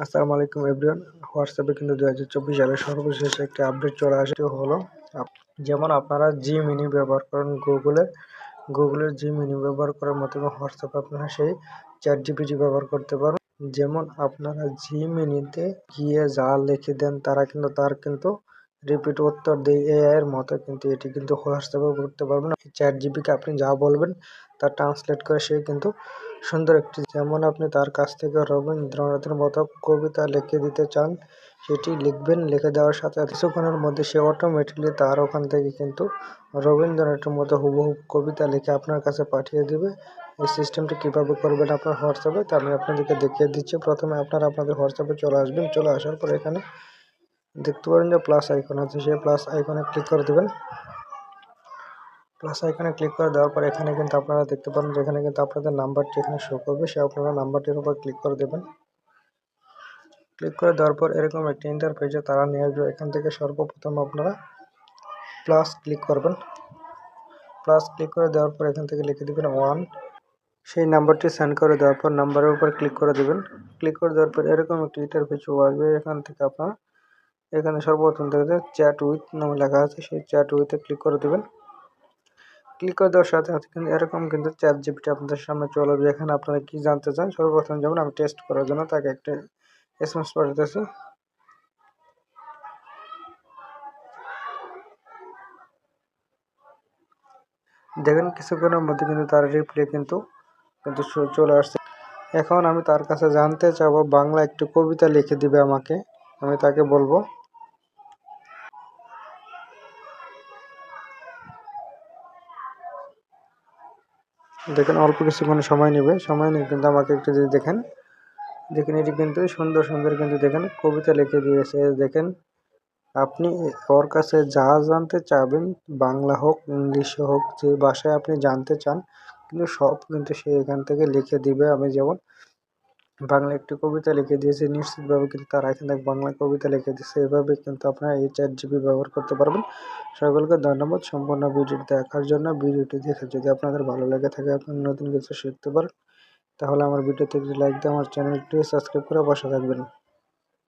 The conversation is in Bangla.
আসসালামু আলাইকুম, এভরিওয়ান। হোয়াটসঅ্যাপে কিন্তু দু হাজার চব্বিশ সালের সর্বশেষ একটি আপডেট চলে আসে হলো যেমন আপনারা জি মিনি ব্যবহার করেন গুগলে গুগলের জি মিনি ব্যবহার করার মাধ্যমে হোয়াটসঅ্যাপে আপনারা সেই চ্যাট জিপিটি ব্যবহার করতে পারেন যেমন আপনারা জি মিনিতে গিয়ে যা লিখে দেন, তারা কিন্তু, তার কিন্তু রিপিট উত্তর দেয় এআই এর মতো কিন্তু এটি কিন্তু হোয়াটসঅ্যাপে করতে পারবেন। চ্যাট জিপিকে আপনি যা বলবেন, তা ট্রান্সলেট করে সে কিন্তু সুন্দর একটি যেমন আপনি তার কাছ থেকে রবীন্দ্রনাথের মতো কবিতা লিখে দিতে চান, সেটি লিখবেন। লিখে দেওয়ার সাথে কিছুক্ষণের মধ্যে সে অটোমেটিকলি তার ওখান থেকে কিন্তু রবীন্দ্রনাথের মতো হুবহু কবিতা লিখে আপনার কাছে পাঠিয়ে দেবে। এই সিস্টেমটি কীভাবে করবেন আপনার হোয়াটসঅ্যাপে, তা আমি আপনাদেরকে দেখিয়ে দিচ্ছি। প্রথমে আপনারা আপনাদের হোয়াটসঅ্যাপে চলে আসবেন। চলে আসার পর এখানে দেখতে পারেন যে প্লাস আইকন আছে। সেই প্লাস আইকনে ক্লিক করে দেবেন। প্লাস এখানে ক্লিক করে দেওয়ার পর এখানে কিন্তু আপনারা দেখতে পারেন যেখানে কিন্তু আপনাদের নাম্বারটি এখানে শো করবে। সে আপনারা নাম্বারটির উপর ক্লিক করে দেবেন। ক্লিক করে দেওয়ার পর এরকম একটি ইন্টারফেসে তারা নিয়ে আসবে। এখান থেকে সর্বপ্রথম আপনারা প্লাস ক্লিক করবেন। প্লাস ক্লিক করে দেওয়ার পর এখান থেকে লিখে দেবেন ওয়ান সেই নাম্বারটি সেন্ড করে দেওয়ার পর নাম্বারের উপর ক্লিক করে দেবেন। ক্লিক করে দেওয়ার পর এরকম একটি ইন্টার ইন্টারফেস আসবে। এখান থেকে আপনারা এখানে সর্বপ্রথম দেখতে চ্যাট উইথ নামে লেখা আছে। সেই চ্যাট উইথে ক্লিক করে দেবেন। ক্লিক করে দেওয়ার সাথে সাথে কিন্তু এরকম কিন্তু চ্যাট জিপিটি আপনাদের সামনে চলে আসবে এখানে আপনারা কী জানতে চান, সর্বপ্রথম যেমন আমি টেস্ট করার জন্য তাকে একটা এস এম এস পাঠাতেছি। দেখেন কিছুক্ষণের মধ্যে কিন্তু তার রিপ্লে কিন্তু কিন্তু চলে আসছে। এখন আমি তার কাছে জানতে চাবো, বাংলা একটি কবিতা লিখে দিবে আমাকে, আমি তাকে বলব। দেখেন অল্প কিছুক্ষণ সময় নেবে, সময় নিয়ে কিন্তু আমাকে একটু যদি দেখেন দেখেন এটি কিন্তু সুন্দর সুন্দর কিন্তু দেখেন, কবিতা লিখে দিয়েছে, দেখেন। আপনি ওর কাছে যা জানতে চাবেন, বাংলা হোক, ইংলিশ হোক, যে ভাষায় আপনি জানতে চান, কিন্তু সব কিন্তু সে এখান থেকে লিখে দিবে, আমি যেমন বাংলা একটি কবিতা লিখে দিয়েছে। নিশ্চিতভাবে কিন্তু তারা এখানে বাংলা কবিতা লিখে দিয়েছে। এভাবে কিন্তু আপনারা এই চ্যাট জিপি ব্যবহার করতে পারবেন। সকলকে ধন্যবাদ। সম্পূর্ণ ভিডিওটি দেখার জন্য ভিডিওটি দেখে যদি আপনাদের ভালো লেগে থাকে, আপনি নতুন কিছু শিখতে পারেন, তাহলে আমার ভিডিও থেকে লাইক দিয়ে আমার চ্যানেলটি সাবস্ক্রাইব করে বসে থাকবেন।